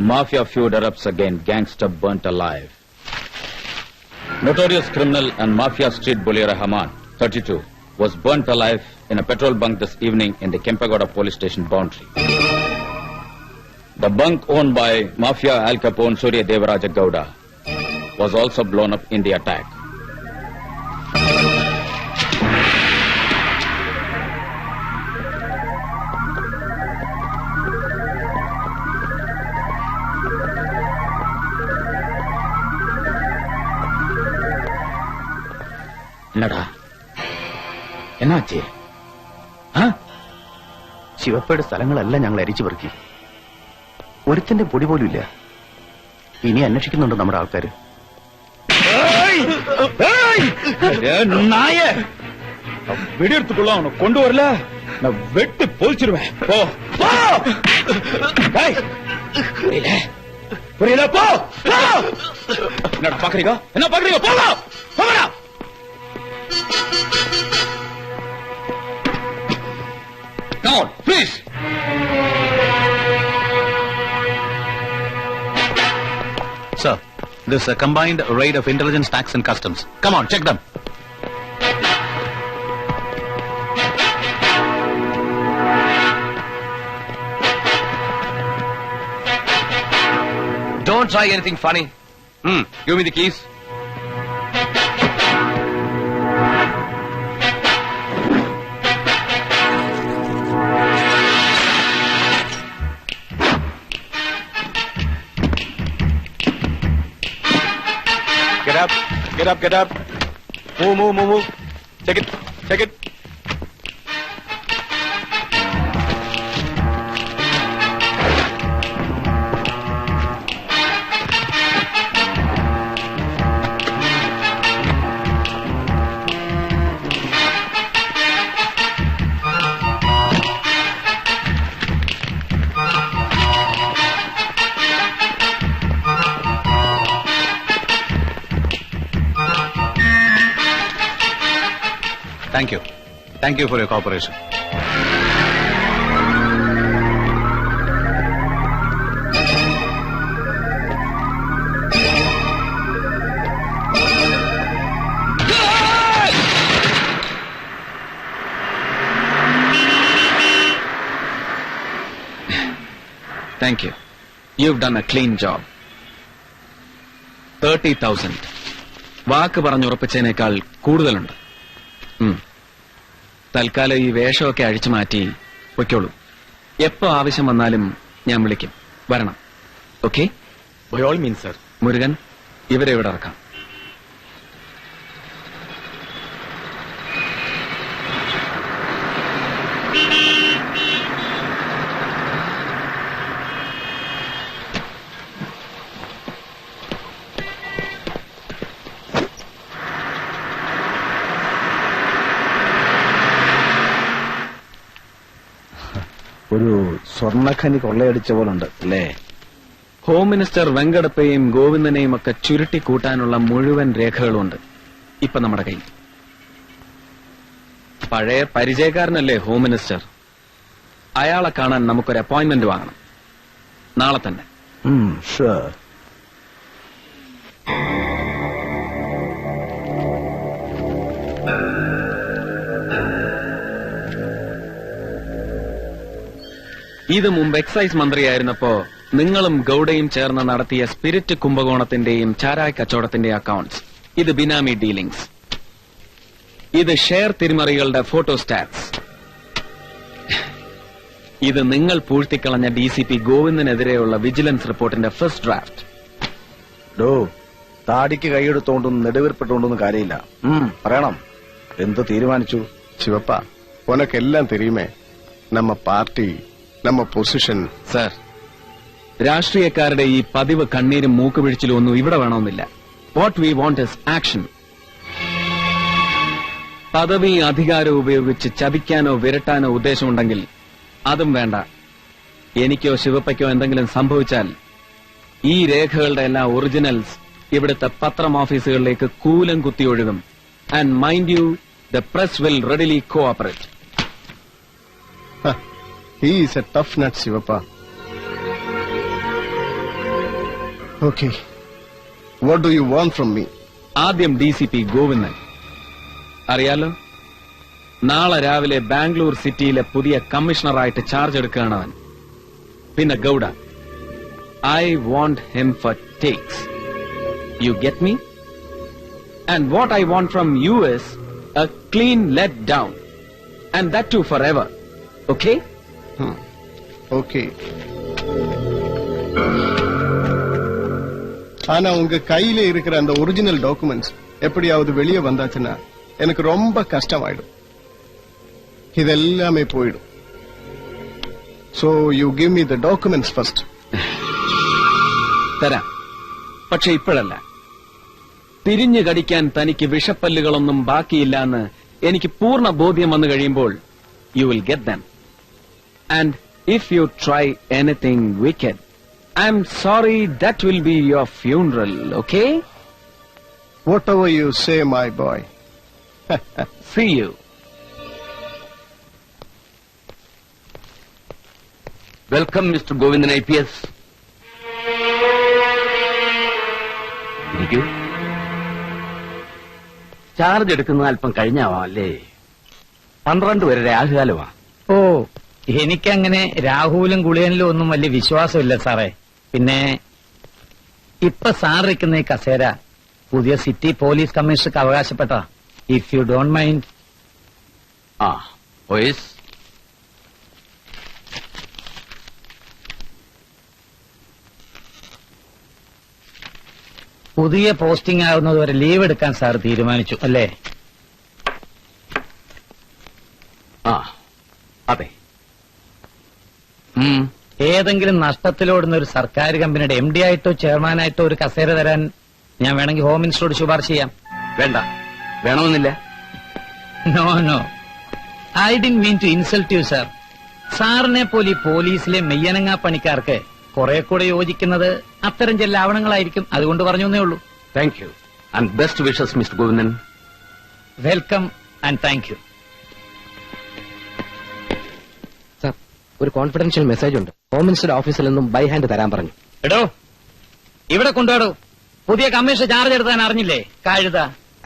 Mafia feud erupts again, gangster burnt alive. Notorious criminal and mafia street bully Rahman, 32, was burnt alive in a petrol bunk this evening in the Kempagoda police station boundary. The bunk owned by Mafia Al Capone Surya Devaraja Gowda was also blown up in the attack. என்னடா എന്നാച്ചേ ആ ശിവപ്പയുടെ സ്ഥലങ്ങളെല്ലാം ഞങ്ങൾ അരിച്ചു പെറുക്കി ഒരുത്തിന്റെ പൊടി പോലും ഇല്ല ഇനി അന്വേഷിക്കുന്നുണ്ട് നമ്മുടെ ആൾക്കാര് நாய வெடியெடுத்துக்குள்ள அவனை கொண்டு வரல நான் வெட்டு பொழிச்சிருவேன் போ போ டேய், புரியல புரியல போ போ! என்னடா பாக்குறீங்க என்ன பாக்குறீங்க போங்க போங்கடா on, please. Sir, this is a combined raid of intelligence, tax and customs. Come on, check them. Don't try anything funny. Hmm, give me the keys. Get up, get up. Move, move, move, move. Take it, take it. Thank you. Thank you for your cooperation. Thank you you done a clean job thirty thousand വാക്ക് പറഞ്ഞുറപ്പിച്ചതിനേക്കാൾ കൂടുതലുണ്ട്. തൽക്കാലം ഈ വേഷമൊക്കെ അഴിച്ചു മാറ്റി പൊയ്ക്കോളൂ. എപ്പോ ആവശ്യം വന്നാലും ഞാൻ വിളിക്കും. വരണം. ഓക്കെ? സർ. മുരുകൻ ഇവരെ ഇവിടെ ഇറക്കാം. സ്വർണഖനി കൊള്ളയടിച്ച പോലുണ്ട് അല്ലേ? ഹോം മിനിസ്റ്റർ വെങ്കടപ്പയും ഗോവിന്ദനെയും ഒക്കെ ചുരുട്ടി കൂട്ടാനുള്ള മുഴുവൻ രേഖകളുണ്ട് ഇപ്പൊ നമ്മുടെ കയ്യിൽ. പഴയ പരിചയക്കാരനല്ലേ ഹോം മിനിസ്റ്റർ അയാളെ കാണാൻ നമുക്കൊരു അപ്പോയിന്റ്മെന്റ് വാങ്ങണം. നാളെ തന്നെ. ഷുവർ ഇത് മുമ്പ് എക്സൈസ് മന്ത്രിയായിരുന്നപ്പോ നിങ്ങളും ഗൌഡയും ചേർന്ന് നടത്തിയ സ്പിരിറ്റ് കുംഭകോണത്തിന്റെയും ചാരായ കച്ചവടത്തിന്റെ അക്കൗണ്ട്സ് ഇത് ബിനാമി ഡീലിംഗ്സ് ഇത് ഷെയർ തിരിമറികളുടെ ഫോട്ടോസ്റ്റാറ്റ്സ് ഇത് നിങ്ങൾ പൂഴ്ത്തിക്കളഞ്ഞ ഡി സി പി ഗോവിന്ദനെതിരെയുള്ള വിജിലൻസ് റിപ്പോർട്ടിന്റെ ഫസ്റ്റ് ഡ്രാഫ്റ്റ് ഡോ താടിക്ക് കൈയെടുത്തോണ്ടൊന്നും നെടുവീർപ്പിട്ടോണ്ടൊന്നും കാര്യമില്ല. പറയണം. എന്ത് തീരുമാനിച്ചു? ശിവപ്പ ഉനക്കെല്ലാം തിരിയുമേ. നമ്മ പാർട്ടി നമ്മ പൊസിഷൻ സർ രാഷ്ട്രീയക്കാരുടെ ഈ പതിവ് കണ്ണീരും മൂക്കുപിഴിച്ചിലും ഒന്നും ഇവിടെ വേണമെന്നില്ല. What we want is action പദവി അധികാരം ഉപയോഗിച്ച് ചതിക്കാനോ വിരട്ടാനോ ഉദ്ദേശമുണ്ടെങ്കിൽ അതും വേണ്ട. എനിക്കോ ശിവപ്പയ്ക്കോ എന്തെങ്കിലും സംഭവിച്ചാൽ ഈ രേഖകളുടെ എല്ലാ ഒറിജിനൽസ് ഇവിടുത്തെ പത്രം ഓഫീസുകളിലേക്ക് കൂലം കുത്തി ഒഴുകും. And mind you the press will readily cooperate is a tough nut Shivappa okay what do you want from me ആദ്യം ഡി സി പി ഗോവിന്ദൻ. അറിയാലോ? നാളെ രാവിലെ ബാംഗ്ലൂർ സിറ്റിയിലെ പുതിയ കമ്മീഷണറായിട്ട് ചാർജ് എടുക്കുകയാണ് അവൻ. പിന്നെ Gowda. I want him for takes you get me and what I want from you is a clean let down and do for ever okay okay ஆனா உங்க கையில இருக்கிற அந்த ஒரிஜினல் டாக்குமெண்ட்ஸ் எப்படியாவது வெளியே வந்தாச்சுன்னா எனக்கு ரொம்ப கஷ்டமாயிடும் இதெல்லாமே போயிடும் so you give me the documents first തരാം പക്ഷെ ഇപ്പോഴല്ല തിരിഞ്ഞു കടിക്കാൻ തനിക്ക് വിഷപ്പല്ലുകളൊന്നും ബാക്കിയില്ല എന്ന് എനിക്ക് പൂർണ്ണ ബോധ്യം വന്നു കഴിയുമ്പോൾ you will get them And if you try anything wicked, I'm sorry that will be your funeral, okay? Whatever you say, my boy. See you. Welcome, Mr. Govindan IPS. പി Charge ചാർജ് എടുക്കുന്നത് അല്പം കഴിഞ്ഞാവാം അല്ലേ പന്ത്രണ്ട് പേരുടെ ആഹ്കാലമാണ് ഓ എനിക്കങ്ങനെ രാഹുലും ഗുളിയനിലും ഒന്നും വലിയ വിശ്വാസമില്ല സാറേ. പിന്നെ ഇപ്പൊ സാർ ഇരിക്കുന്ന ഈ കസേര പുതിയ സിറ്റി പോലീസ് കമ്മീഷണർക്ക് അവകാശപ്പെട്ട ഇഫ് യു ഡോണ്ട് മൈൻഡ് ആ വോയിസ് പുതിയ പോസ്റ്റിംഗ് ആകുന്നതുവരെ ലീവ് എടുക്കാൻ സാർ തീരുമാനിച്ചു അല്ലേ? ആ അതെ. ഏതെങ്കിലും നഷ്ടത്തിലോടുന്ന ഒരു സർക്കാർ കമ്പനിയുടെ എം ഡി ആയിട്ടോ ചെയർമാനായിട്ടോ ഒരു കസേര തരാൻ ഞാൻ വേണമെങ്കിൽ ഹോം മിനിസ്റ്ററോട് ശുപാർശ ചെയ്യാം. വേണ്ട. വേണമെന്നില്ല. No no I didn't mean to insult you sir സാറിനെ പോലെ ഈ പോലീസിലെ മെയ്യനങ്ങാ പണിക്കാർക്ക് കുറെ കൂടെ യോജിക്കുന്നത് അത്തരം ചില ലാവണങ്ങളായിരിക്കും അതുകൊണ്ട് പറഞ്ഞു എന്നേ ഉള്ളൂ. Thank you and best wishes mister Govindan welcome and thank you ഒരു കോൺഫിഡൻഷ്യൽ മെസ്സേജ് ഉണ്ട്. ഹോം മിനിസ്റ്റർ ഓഫീസിൽ നിന്നും ബൈ ഹാൻഡ് തരാൻ പറഞ്ഞു. എടോ ഇവിടെ കൊണ്ടുപോടോ പുതിയ കമ്മീഷൻ ചാർജ് എടുത്താൻ അറിഞ്ഞില്ലേ? കാഴുത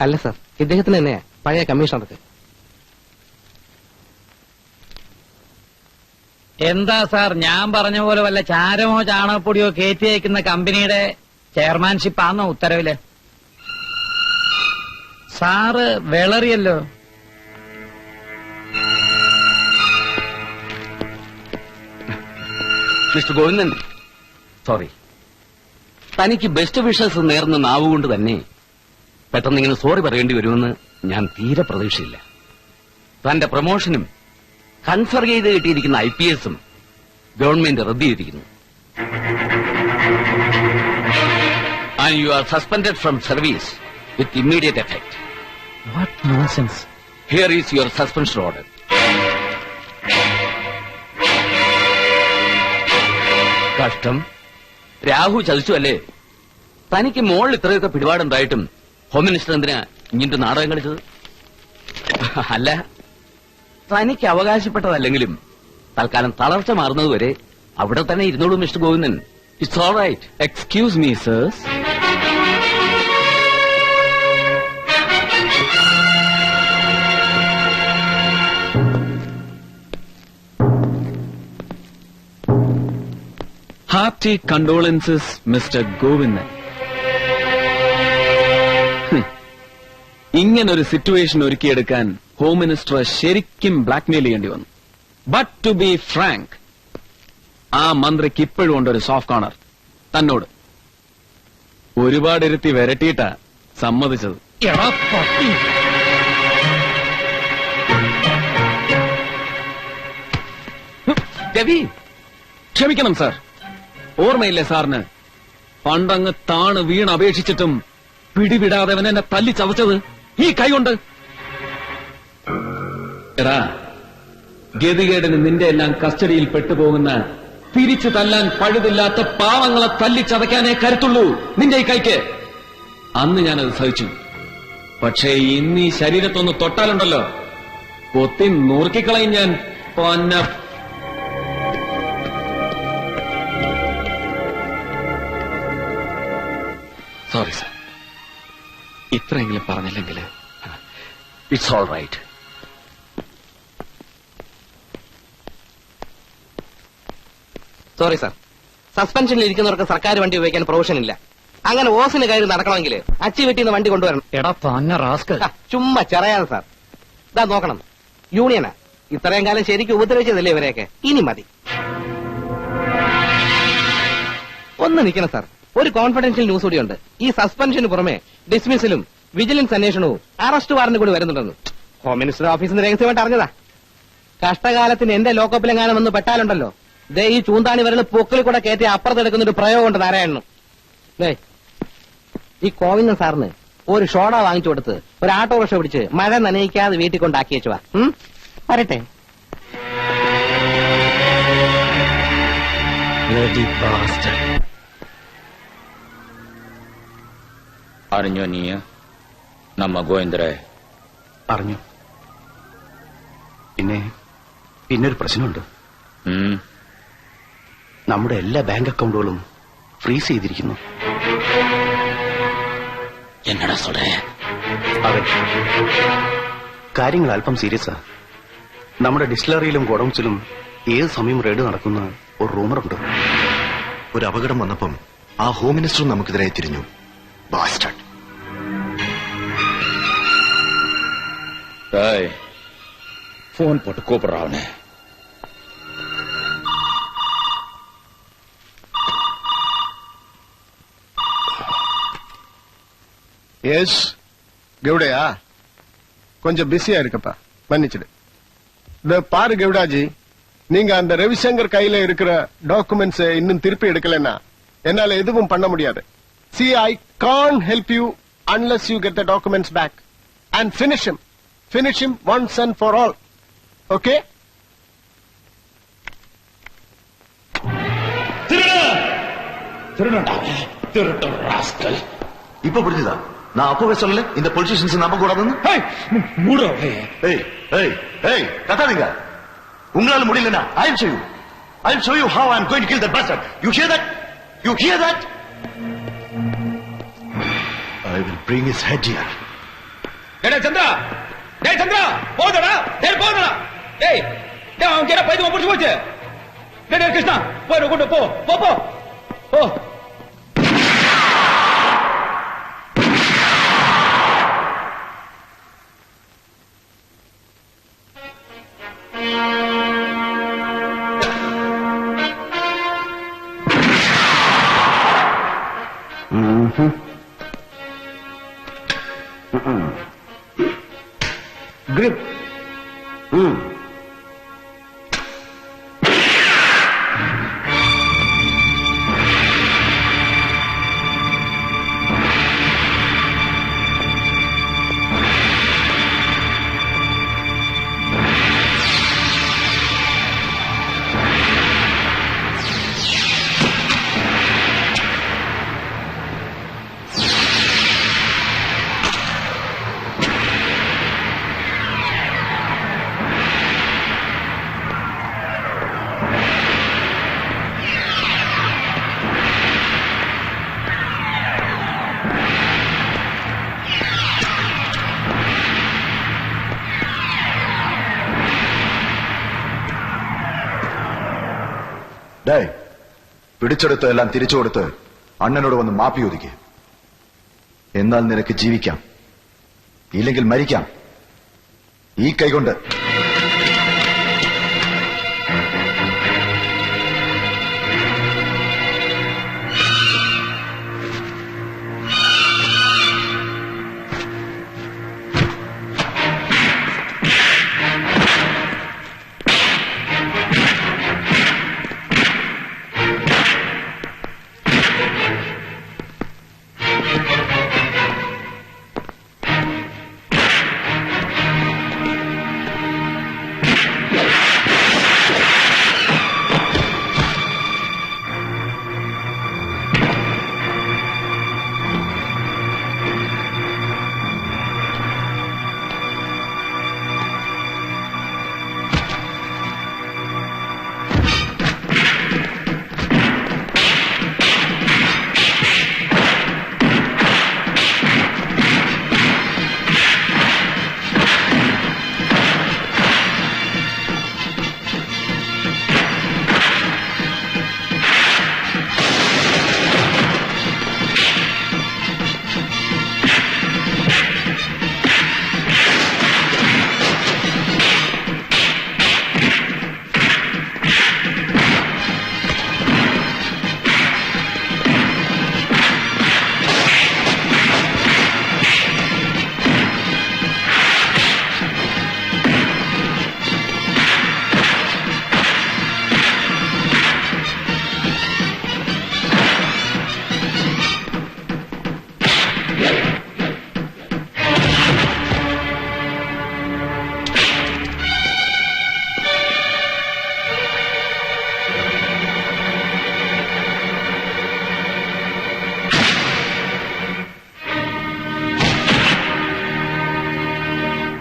അല്ല സർ ഇദ്ദേഹത്തിന് തന്നെ പഴയ കമ്മീഷണർക്ക് എന്താ സാർ ഞാൻ പറഞ്ഞ പോലെ വല്ല ചാരമോ ചാണകപ്പൊടിയോ കയറ്റി അയക്കുന്ന കമ്പനിയുടെ ചെയർമാൻഷിപ്പാന്നോ ഉത്തരവിൽ? സാറ് വിളറിയല്ലോ. മിസ്റ്റർ ഗോവിന്ദൻ. സോറി തനിക്ക് ബെസ്റ്റ് വിഷസ് നേർന്ന നാവുകൊണ്ട് തന്നെ പെട്ടെന്ന് ഇങ്ങനെ സോറി പറയേണ്ടി വരുമെന്ന് ഞാൻ തീരെ പ്രതീക്ഷയില്ല. തന്റെ പ്രൊമോഷനും കൺഫർ ചെയ്ത് കിട്ടിയിരിക്കുന്ന ഐ പി എസും ഗവൺമെന്റ് റദ്ദ് ചെയ്തിരിക്കുന്നു. And you are suspended from service with immediate effect what nonsense here is your suspension order കഷ്ടം. രാഹു ചതിച്ചു അല്ലേ? തനിക്ക് മോളിൽ ഇത്രയൊക്കെ പിടിപാടുണ്ടായിട്ടും ഹോം മിനിസ്റ്റർ എന്തിനാ ഇങ്ങനത്തെ നാടകം കളിച്ചത് അല്ല തനിക്ക് അവകാശപ്പെട്ടതല്ലെങ്കിലും തൽക്കാലം തളർച്ച മാറുന്നതുവരെ അവിടെ തന്നെ ഇരുന്നോളൂ mister Govindan. It's all right excuse me sirs hearty condolences mister Govindan ഇങ്ങനെ ഇങ്ങനൊരു സിറ്റുവേഷൻ ഒരുക്കിയെടുക്കാൻ ഹോം മിനിസ്റ്റർ ശരിക്കും ബ്ലാക്ക്മെയിൽ ചെയ്യേണ്ടി വന്നു. ബട്ട് ടു ബി ഫ്രാങ്ക് ആ മന്ത്രിക്ക് ഇപ്പോഴും ഉണ്ട് ഒരു സോഫ്റ്റ് കോണർ തന്നോട്. ഒരുപാട് ഇരുത്തി വരട്ടിയിട്ടാ സമ്മതിച്ചത്. രവി ക്ഷമിക്കണം സാർ ഓർമ്മയില്ലേ സാറിന്? പണ്ടങ്ങ് താണ് വീണ് അപേക്ഷിച്ചിട്ടും പിടിവിടാതെ അവൻ എന്നെ തല്ലി ചവച്ചത് ഈ കൈകൊണ്ട് എടാ ഗതികേടന് നിന്റെ എല്ലാം കസ്റ്റഡിയിൽ പെട്ടുപോകുന്ന തിരിച്ചു തല്ലാൻ പഴുതില്ലാത്ത പാവങ്ങളെ തല്ലി ചതയ്ക്കാനേ കരുത്തുള്ളൂ നിന്റെ ഈ കൈക്ക്. അന്ന് ഞാനത് സഹിച്ചു. പക്ഷേ ഇന്ന് ഈ ശരീരത്തൊന്ന് തൊട്ടാലുണ്ടല്ലോ. കൊത്തി നുറുക്കിക്കളയും ഞാൻ. പൊന്ന സോറി സർ. ഇത്രയെങ്കിലും പറഞ്ഞില്ലെങ്കിൽ. It's all right sorry sir സസ്പെൻഷനിൽ ഇരിക്കുന്നവർക്ക് സർക്കാർ വണ്ടി ഉപയോഗിക്കാൻ പ്രൊവിഷൻ ഇല്ല. അങ്ങനെ ഓസിന് കയറി നടക്കണമെങ്കിൽ അച്ചി വെട്ടിന്ന് വണ്ടി കൊണ്ടുവരണം. എടാ തന്നെ റാസ്കൽ ഹ, ചുമ്മാ ചെറയാതെ സാർ ഇതാ നോക്കണം. യൂണിയനാ ഇത്രയും കാലം ശരിക്കും ഉപദ്രവിച്ചതല്ലേ ഇവരെയൊക്കെ? ഇനി മതി. ഒന്ന് നിൽക്കണം സാർ ഒരു കോൺഫിഡൻഷ്യൽ ന്യൂസ് കൂടിയുണ്ട്. ഈ സസ്പെൻഷന് പുറമെ ഡിസ്മിസിലും വിജിലൻസ് അന്വേഷണവും അറസ്റ്റ് വാറന്റ് കൂടി വരുന്നുണ്ടെന്ന്. ഹോം മിനിസ്റ്റർ ഓഫീസിൽ രഹസ്യമായിട്ട് അറിഞ്ഞതാ. കഷ്ടകാലത്തിന് എന്റെ ലോക്കപ്പിലെങ്ങാനും വന്ന് പെട്ടാലുണ്ടല്ലോ. ദേ ഈ ചൂന്താണി വരൽ പൊക്കിൽ കൂടെ കയറ്റി അപ്പുറത്തെടുക്കുന്ന ഒരു പ്രയോഗമുണ്ട് നാരായണനും. ദേ ഈ കോവിന്ദൻ സാറിന് ഒരു ഷോഡ വാങ്ങിച്ചു കൊടുത്ത് ഒരു ഓട്ടോറിക്ഷ പിടിച്ച് മഴ നനയിക്കാതെ വീട്ടിൽ കൊണ്ടാക്കി വെച്ചുവാ ഉം? വരട്ടെ. അറിഞ്ഞോ നീയ നമ്മ ഗോവിന്ദരെ. അറിഞ്ഞു. പിന്നെ പിന്നെ ഒരു പ്രശ്നമുണ്ട് നമ്മുടെ എല്ലാ ബാങ്ക് അക്കൗണ്ടുകളും ഫ്രീസ് ചെയ്തിരിക്കുന്നു. എന്നടാ സൊടേ അതെ. കാര്യങ്ങൾ അല്പം സീരിയസ്. സീരിയസാ നമ്മുടെ ഡിസ്റ്റിലറിയിലും ഗോഡൌൺസിലും ഏത് സമയം റെയ്ഡ് നടക്കുന്ന ഒരു റൂമറുണ്ട്. ഒരു അപകടം വന്നപ്പം ആ ഹോം മിനിസ്റ്ററും നമുക്കെതിരായി തിരിഞ്ഞു. ബാസ്റ്റഡ് தாய். போன் போட்டு கூப்பிடுறா அவனை. எஸ் கெவுடையா? கொஞ்சம் பிஸியா இருக்கப்பா. மன்னிச்சிடு. இந்த பாரு கவுடாஜி நீங்க அந்த ரவிசங்கர் கையில இருக்கிற டாக்குமெண்ட்ஸ் இன்னும் திருப்பி எடுக்கலன்னா என்னால எதுவும் பண்ண முடியாது. See I can't help you unless you get the documents back and finish finish him once and for all. Okay இப்ப புரிஞ்சுதா? நான் அப்பவே சொல்லல இந்த பொலிட்டீஷியன்ஸ் நம்ப கூடாதுன்னு ஏய் ஏய் ஏய் கத்தாதீங்க. உங்களால முடியலனா I will show you I will show you how I am going to kill that bastard you hear that you hear that I will bring his head here டேய் சந்திரா? டேய் சந்திரா போதடா டேய் போதடா டேய் டேய் அவன் கேட்ட பைத்தியம் புடிச்சு போச்சு. டேய் டேய் கிருஷ்ணா போய் கொண்டு போ. போ போ. போ. Mm-hmm. Mm-mm. Grip. ഡേ പിടിച്ചെടുത്ത് എല്ലാം തിരിച്ചു കൊടുത്ത് അണ്ണനോട് വന്ന് മാപ്പി ഒതുക്കി എന്നാൽ നിനക്ക് ജീവിക്കാം. ഇല്ലെങ്കിൽ മരിക്കാം. ഈ കൈകൊണ്ട്